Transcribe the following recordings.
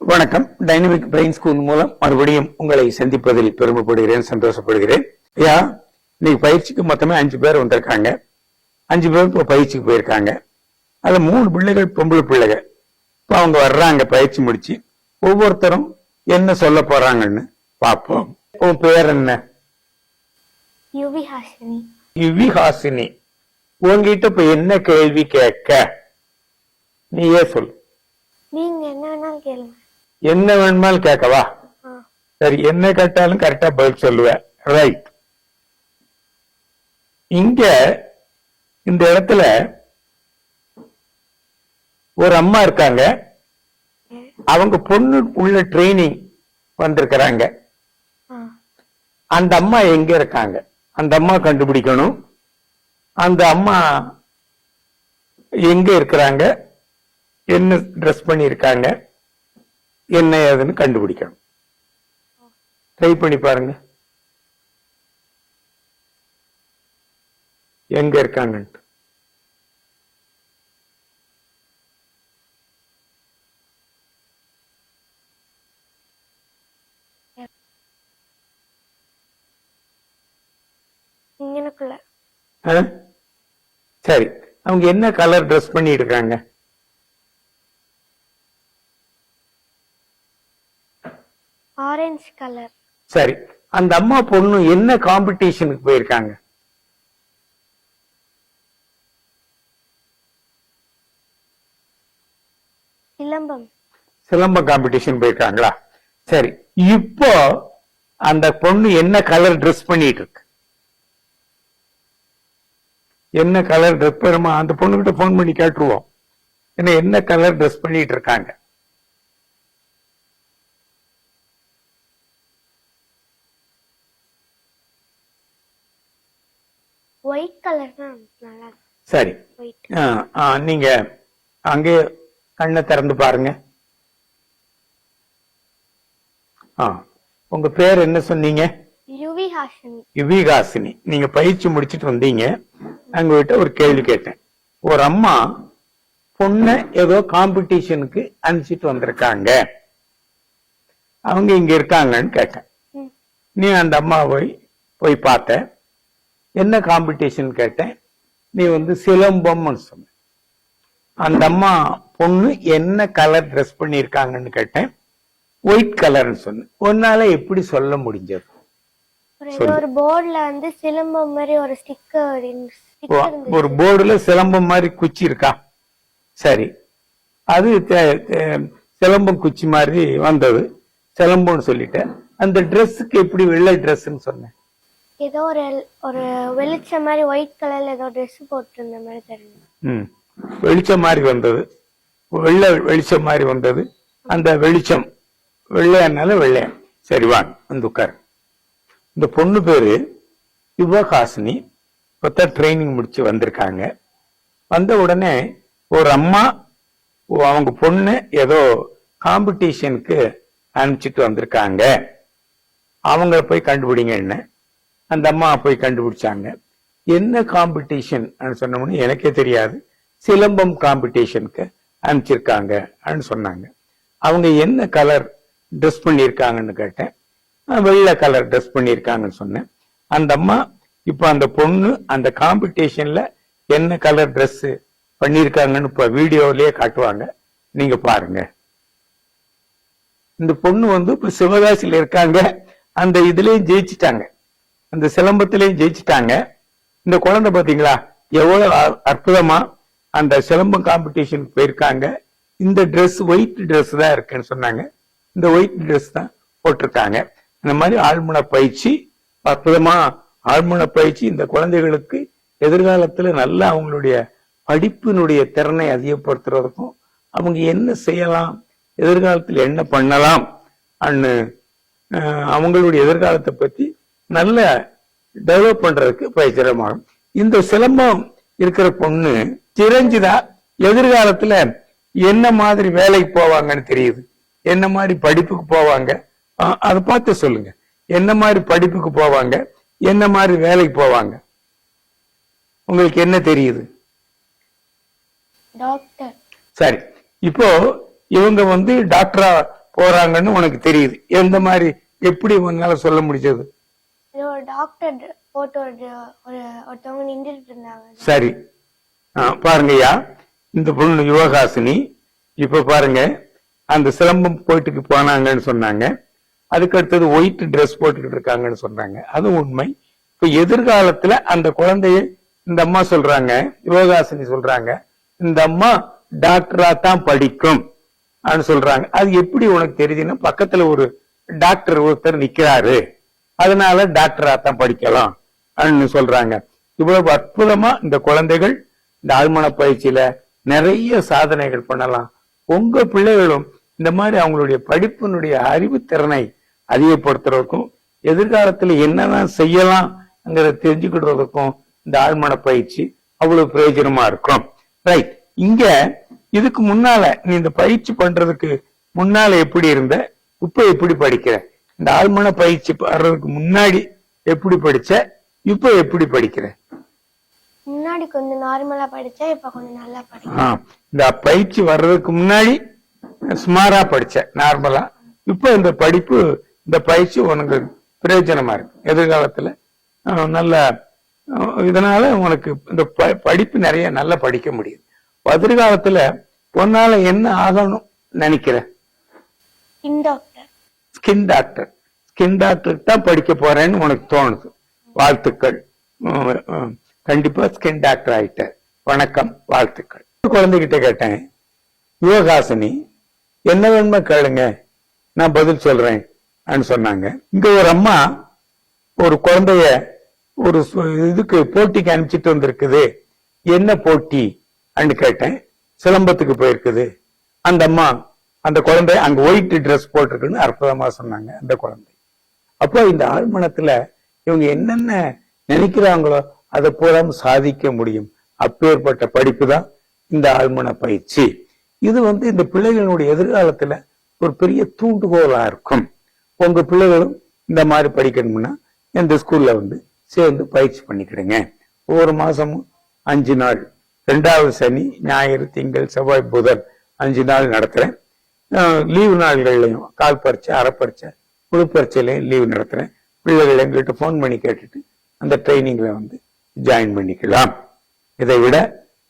வணக்கம். Dynamic brain school மூலம் மறுபடியும் உங்களை சந்திப்பதில் பெருமைப்படுகிறேன் சந்தோஷப்படுகிறேன். ஐயா இன்னைக்கு பயிற்சிக்கு மொத்தமே அஞ்சு பேர் வந்திருக்காங்க. அஞ்சு பேர் இப்போ பயிற்சிக்கு போயிருக்காங்க. அதுல மூணு பிள்ளைகள் பொம்பளை பிள்ளைகள் இப்போ அவங்க வர்றாங்க பயிற்சி முடிச்சு. ஒவ்வொருத்தரும் என்ன சொல்ல போறாங்கன்னு பார்ப்போம். உன் பேர் என்ன? யுவி ஹாசினி. யுவிஹாசினி உங்ககிட்ட இப்ப என்ன கேள்வி கேட்க? நீயே சொல். நீங்க என்ன வேணாலும் கேளுங்க. என்ன வேணுமாலும் கேட்கவா? சரி என்ன கேட்டாலும் கரெக்டா பதில் சொல்லுவேன். ரைட் இங்க இந்த இடத்துல ஒரு அம்மா இருக்காங்க. அவங்க பொண்ணு உள்ள ட்ரைனிங் வந்திருக்கிறாங்க. அந்த அம்மா எங்க இருக்காங்க? அந்த அம்மா கண்டுபிடிக்கணும். அந்த அம்மா எங்க இருக்கிறாங்க? என்ன ட்ரெஸ் பண்ணியிருக்காங்க? என்ன ஏதுன்னு கண்டுபிடிக்கணும். ட்ரை பண்ணி பாருங்க. எங்க இருக்காங்கன்ட்டு? சரி. அவங்க என்ன கலர் ட்ரெஸ் பண்ணி இருக்காங்க? ஆரஞ்சு கலர் சரி அந்த அம்மா பொண்ணு என்ன காம்படிஷனுக்கு போயிருக்காங்க? சிலம்பம். சிலம்ப காம்படிஷன் போயிருக்காங்களா? சரி இப்போ அந்த பொண்ணு என்ன கலர் ட்ரெஸ் பண்ணிட்டு இருக்கு என்ன கலர் ட்ரெஸ் பெருமா அந்த பொண்ணுகிட்ட போன் பண்ணி கேட்டுருவோம். என்ன என்ன கலர் ட்ரெஸ் பண்ணிட்டு இருக்காங்க ஒயிட் கலர் தான் நல்லா சரி. நீங்க அங்கே கண்ணை திறந்து பாருங்க. ஆ உங்க பேர் என்ன சொன்னீங்க? யுவி ஹாசினி யுவிகாசினி நீங்க பயிற்சி முடிச்சிட்டு வந்தீங்க. உங்ககிட்ட ஒரு கேள்வி கேட்டேன். ஒரு அம்மா பொண்ண ஏதோ காம்படிஷனுக்கு அனுப்பிச்சிட்டு வந்திருக்காங்க. அவங்க இங்க இருக்காங்கன்னு கேட்டேன். நீ அந்த அம்மா போய் போய் பார்த்த. என்ன காம்படிஷன் கேட்டேன்? நீ வந்து சிலம்பம்னு சொன்ன. அந்த அம்மா பொண்ணு என்ன கலர் ட்ரெஸ் பண்ணியிருக்காங்கன்னு கேட்டேன். ஒயிட் கலர்னு சொன்னேன் உன்னால எப்படி சொல்ல முடிஞ்சது? ஒரு போர்டுல வந்து சிலம்பம் மாதிரி ஒரு ஸ்டிக்கர் ஒரு போர்டுல சிலம்பம் மாதிரி குச்சி இருக்கா? சரி. அது சிலம்பம் குச்சி மாதிரி வந்தது. சிலம்பம்னு சொல்லிட்டேன். அந்த ட்ரெஸ்ஸுக்கு எப்படி வெள்ளை ட்ரெஸ்ன்னு சொன்னேன் ஏதோ ஒரு ஒரு வெளிச்சம் மாதிரி ஒயிட் கலர்ல ஏதோ ட்ரெஸ் போட்டிருந்த மாதிரி தெரியும் ம். வெளிச்சம் மாதிரி வந்தது. வெள்ளை வெளிச்சம் மாதிரி வந்தது. அந்த வெளிச்சம் வெள்ளையானால வெள்ளையன் சரி வாங்க வந்து உட்காரு. இந்த பொண்ணு பேரு யுவகாசினி இப்பதான் ட்ரைனிங் முடிச்சு வந்திருக்காங்க. வந்த உடனே ஒரு அம்மா ஓ, அவங்க பொண்ணு ஏதோ காம்படிஷனுக்கு அனுப்பிச்சிட்டு வந்திருக்காங்க. அவங்கள போய் கண்டுபிடிங்க என்ன? அந்த அம்மா போய் கண்டுபிடிச்சாங்க. என்ன காம்படிஷன் சொன்னோம்னு எனக்கே தெரியாது. சிலம்பம் காம்படிஷனுக்கு அனுப்பிச்சிருக்காங்க சொன்னாங்க. அவங்க என்ன கலர் ட்ரெஸ் பண்ணியிருக்காங்கன்னு கேட்டேன். வெள்ளை கலர் ட்ரெஸ் பண்ணியிருக்காங்கன்னு சொன்னேன். அந்த அம்மா இப்ப அந்த பொண்ணு அந்த காம்படிஷன்ல என்ன கலர் ட்ரெஸ் பண்ணியிருக்காங்கன்னு இப்ப வீடியோலயே காட்டுவாங்க. நீங்க பாருங்க. இந்த பொண்ணு வந்து இப்ப சிவகாசியில இருக்காங்க. அந்த இதுலயும் ஜெயிச்சிட்டாங்க. அந்த சிலம்பத்திலையும் ஜெயிச்சிட்டாங்க. இந்த குழந்தை பாத்தீங்களா? எவ்வளவு அ- அற்புதமா அந்த சிலம்பம் காம்படிஷனுக்கு போயிருக்காங்க. இந்த ட்ரெஸ் ஒயிட் ட்ரெஸ் தான் இருக்குன்னு சொன்னாங்க. இந்த ஒயிட் ட்ரெஸ் தான் போட்டிருக்காங்க. இந்த மாதிரி ஆழ்மன பயிற்சி அற்புதமா ஆழ்மன பயிற்சி இந்த குழந்தைகளுக்கு எதிர்காலத்துல நல்ல அவங்களுடைய படிப்பினுடைய திறனை அதிகப்படுத்துறதுக்கும் அவங்க என்ன செய்யலாம் எதிர்காலத்தில் என்ன பண்ணலாம் அன்னு அவங்களுடைய எதிர்காலத்தை பத்தி நல்ல டெவலப் பண்றதுக்கு பயிற்சிரமாகும் இந்த சிலம்பம் இருக்கிற பொண்ணு சிரஞ்சிதா எதிர்காலத்துல என்ன மாதிரி வேலைக்கு போவாங்கன்னு தெரியுது. என்ன மாதிரி படிப்புக்கு போவாங்க? அதை பார்த்து சொல்லுங்க. என்ன மாதிரி படிப்புக்கு போவாங்க? என்ன மாதிரி வேலைக்கு போவாங்க? உங்களுக்கு என்ன தெரியுது? சரி. இப்போ இவங்க வந்து டாக்டரா போறாங்கன்னு உனக்கு தெரியுது. எந்த மாதிரி எப்படி உன்னால சொல்ல முடிஞ்சது? இது ஒரு டாக்டர் போட்டு ஒரு ஒருத்தவங்க நின்றுட்டு இருந்தாங்க. சரி. பாருங்கய்யா இந்த பொண்ணு யுவகாசினி இப்ப பாருங்க. அந்த சிலம்பம் போயிட்டுக்கு போனாங்கன்னு சொன்னாங்க. அதுக்கு அடுத்தது ஒயிட் ட்ரெஸ் போட்டுக்கிட்டு இருக்காங்கன்னு சொன்னாங்க. அது உண்மை. இப்ப எதிர்காலத்துல அந்த குழந்தைய இந்த அம்மா சொல்றாங்க யுவகாசினி சொல்றாங்க இந்த அம்மா டாக்டரா தான் படிக்கும் அப்படின்னு சொல்றாங்க. அது எப்படி உனக்கு தெரியுதுன்னா பக்கத்துல ஒரு டாக்டர் ஒருத்தர் நிக்கிறாரு. அதனால டாக்டரா தான் படிக்கலாம் அப்படின்னு சொல்றாங்க. இவ்வளவு அற்புதமா இந்த குழந்தைகள் இந்த ஆழ்மன பயிற்சியில நிறைய சாதனைகள் பண்ணலாம். உங்க பிள்ளைகளும் இந்த மாதிரி அவங்களுடைய படிப்பினுடைய அறிவு திறனை அதிகப்படுத்துறதுக்கும் எதிர்காலத்துல என்னதான் செய்யலாம்ங்கிறத தெரிஞ்சுக்கிடுறதுக்கும் இந்த ஆழ்மன பயிற்சி அவ்வளவு பிரயோஜனமா இருக்கும். ரைட் இங்க இதுக்கு முன்னால நீ இந்த பயிற்சி பண்றதுக்கு முன்னால எப்படி இருந்த? இப்ப எப்படி படிக்கிற? இந்த ஆழ்மன பயிற்சி வர்றதுக்கு முன்னாடி எப்படி படிச்ச இப்ப எப்படி படிக்கிற? முன்னாடி கொஞ்சம் நார்மலா படிச்சேன் இப்ப கொஞ்சம் நல்லா படிக்கிறேன். இந்த பயிற்சி வர்றதுக்கு முன்னாடி சுமாரா படிச்ச நார்மலா இப்ப இந்த படிப்பு இந்த பயிற்சி உனக்கு பிரயோஜனமா இருக்கு. எதிர்காலத்துல நல்ல இதனால உனக்கு இந்த படிப்பு நிறைய நல்லா படிக்க முடியுது. எதிர்காலத்துல உன்னால என்ன ஆகணும் நினைக்கிற? ஸ்கின் டாக்டர் ஸ்கின் டாக்டர் தான் படிக்க போறேன்னு உனக்கு தோணுது. வாழ்த்துக்கள். கண்டிப்பா ஸ்கின் டாக்டர் ஆயிட்ட வணக்கம் வாழ்த்துக்கள். குழந்தைகிட்ட கேட்டேன். யுவகாசினி என்ன வேணுமோ கேளுங்க. நான் பதில் சொல்றேன் சொன்னாங்க. இங்க ஒரு அம்மா ஒரு குழந்தைய ஒரு இதுக்கு போட்டிக்கு அனுப்பிச்சிட்டு வந்திருக்குது. என்ன போட்டி அப்படின்னு கேட்டேன். சிலம்பத்துக்கு போயிருக்குது. அந்த அம்மா அந்த குழந்தை அங்க ஒயிட் ட்ரெஸ் போட்டிருக்குன்னு அற்புதமா சொன்னாங்க அந்த குழந்தை. அப்போ இந்த ஆழ்மனத்துல இவங்க என்னென்ன நினைக்கிறாங்களோ அதை பூரா சாதிக்க முடியும். அப்பேற்பட்ட படிப்பு தான் இந்த ஆழ்மன பயிற்சி. இது வந்து இந்த பிள்ளைகளுடைய எதிர்காலத்துல ஒரு பெரிய தூண்டுகோலா இருக்கும். உங்க பிள்ளைகளும் இந்த மாதிரி படிக்கணும்னா இந்த ஸ்கூல்ல வந்து சேர்ந்து பயிற்சி பண்ணிக்கிடுங்க. ஒவ்வொரு மாசமும் அஞ்சு நாள். ரெண்டாவது சனி ஞாயிறு திங்கள் செவ்வாய் புதன் அஞ்சு நாள் நடத்துறேன். லீவு நாள்கள்லையும் கால் பறிச்சை அரை குழு முழு லீவு நடத்துறேன். பிள்ளைகள் எங்கள்கிட்ட ஃபோன் பண்ணி கேட்டுட்டு அந்த ட்ரைனிங்ல வந்து ஜாயின் பண்ணிக்கலாம். இதை விட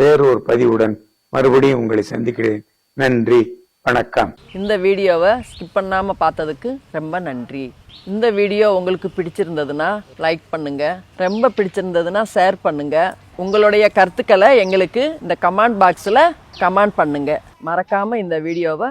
வேறொரு பதிவுடன் மறுபடியும் உங்களை சந்திக்கிறேன். நன்றி வணக்கம். இந்த வீடியோவை ஸ்கிப் பண்ணாமல் பார்த்ததுக்கு ரொம்ப நன்றி. இந்த வீடியோ உங்களுக்கு பிடிச்சிருந்ததுன்னா லைக் பண்ணுங்க. ரொம்ப பிடிச்சிருந்ததுன்னா ஷேர் பண்ணுங்க. உங்களுடைய கருத்துக்களை எங்களுக்கு இந்த கமெண்ட் பாக்ஸில் கமெண்ட் பண்ணுங்க. மறக்காம இந்த வீடியோவை